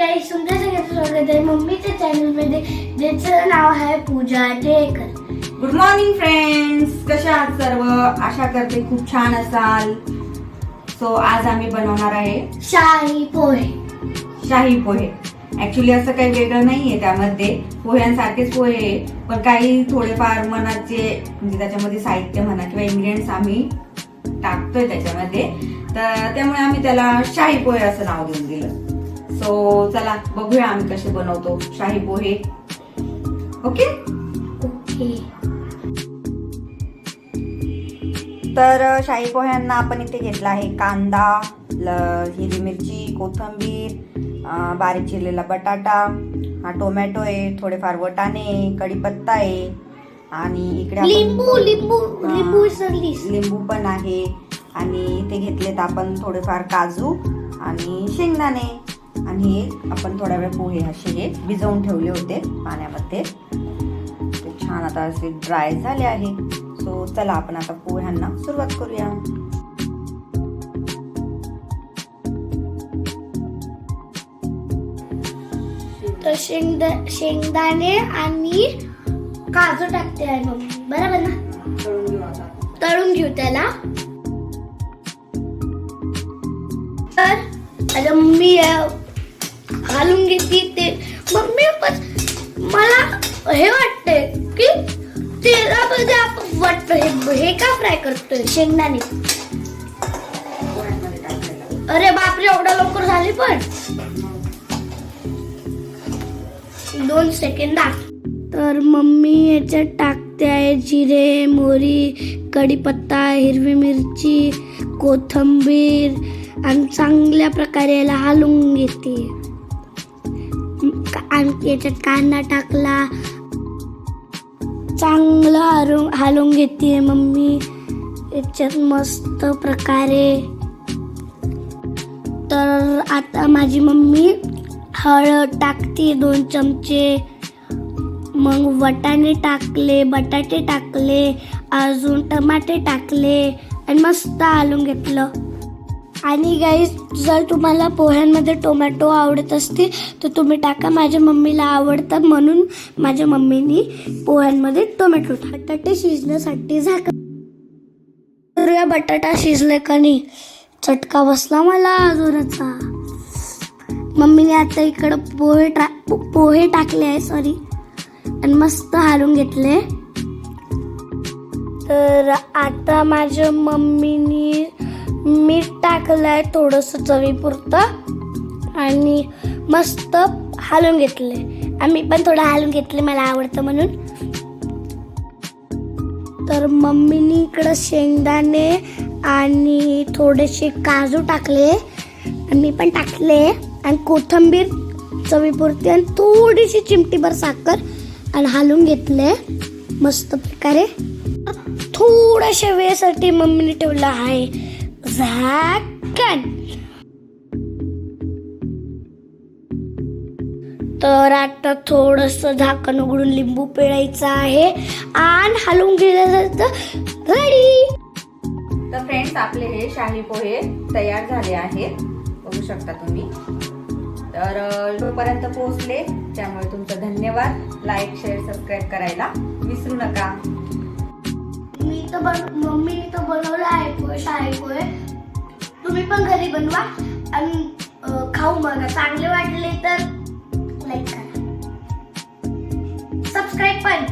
गाईस तुमच्या सगळ्यांचं स्वागत आहे. मम्मीच्या चॅनलमध्ये ज्याचं नाव आहे Pooja Tekar good morning friends कशा आहात सर्व? आशा करते खूप छान असाल. सो आज आम्ही बनवणार आहे शाही पोहे. शाही पोहे. ऍक्च्युली असं काही वेगळं नाहीये त्यामध्ये. पोह्यांसारखेच पोहे आहे. पण काही थोडेफार मनाचे म्हणजे त्याच्यामध्ये साहित्य म्हणा किंवा इन्ग्रेडियंट्स आम्ही टाकतोय त्याच्यामध्ये. तर त्यामुळे आम्ही त्याला शाही पोहे असं नाव देऊन दिलं. सो चला बघूया आम्ही कसे बनवतो. शाही पोहे. ओके? ओके. तर शाही पोह्यांना आपण इथे घेतला आहे कांदा ल- हिरवी मिरची कोथिंबीर बारीक चिरलेला बटाटा हा टोमॅटो आहे थोडेफार वटाणे कढीपत्ता आहे आणि इकडे लिंबू लिंबू. लिंबू लिंबू पण आहे. आणि इथे घेतलेत आपण थोडेफार काजू आणि शेंगदाणे. आणि हे आपण थोड्या वेळ पोहे असे हे भिजवून ठेवले होते पाण्यामध्ये. ते छान आता असे ड्राय झाले आहे. सो चला आपण आता पोह्यांना सुरुवात करूया. तर शेंगदा शेंगदाणे आणि काजू टाकते आहे बरोबर ना? तळून घेऊ त्याला. तर आता अं, घालून घेते ते. मग मी पण मला हे वाटते की तेलामध्ये आपण वाटतं हे हे का फ्राय करतोय? शेंगदाणे. अरे बापरे एवढा लवकर झाली पण. दोन सेकंदात तर मम्मी याच्यात टाकते आहे जिरे मोहरी कढीपत्ता हिरवी मिरची कोथंबीर आणि चांगल्या प्रकारे याला हलवून घेते. आणखी याच्यात कांदा टाकला. चांगलं हलवून हलवून घेते मम्मी. याच्यात मस्त प्रकारे. तर आता माझी मम्मी हळद टाकते दोन चमचे. मग वटाणे टाकले बटाटे टाकले अजून टमाटे टाकले आणि मस्त आलून घेतलं. आणि गाईज जर तुम्हाला पोह्यांमध्ये टोमॅटो आवडत असतील तर तुम्ही टाका. माझ्या मम्मीला आवडतात म्हणून माझ्या मम्मीनी पोह्यांमध्ये टोमॅटो बटाटे शिजण्यासाठी झाक करूया. बटाटा शिजले का नाही? चटका बसला मला जोराचा मम्मीने आता इकडं पोहे टा पोहे टाकले आहे सॉरी आणि मस्त हालून घेतले. तर आता माझ्या मम्मीनी मीठ आहे थोडंसं चवीपुरतं आणि मस्त हालून घेतले आम्ही पण थोडं हालून घेतले मला आवडतं म्हणून. तर मम्मीनी इकडं शेंगदाणे आणि थोडेसे काजू टाकले. आणि मी पण टाकले. आणि कोथंबीर चवीपुरती आणि थोडीशी चिमटीभर साखर आणि हालून घेतले मस्त प्रकारे. थोड्याशा वेळेसाठी मम्मीने ठेवलं आहे. झाकण तर आता थोडस झाकण उघडून लिंबू पिळायचं आहे. आणि हलवून तर रेडी तर फ्रेंड्स आपले हे शाही पोहे तयार झाले आहेत. बघू शकता तुम्ही. तर जोपर्यंत पोहोचले त्यामुळे तुमचं धन्यवाद. लाईक शेअर सबस्क्राईब करायला विसरू नका. मी तर पण घरी बनवा. आणि खाऊ बघा चांगले वाटले तर लाईक करा. सबस्क्राईब पण.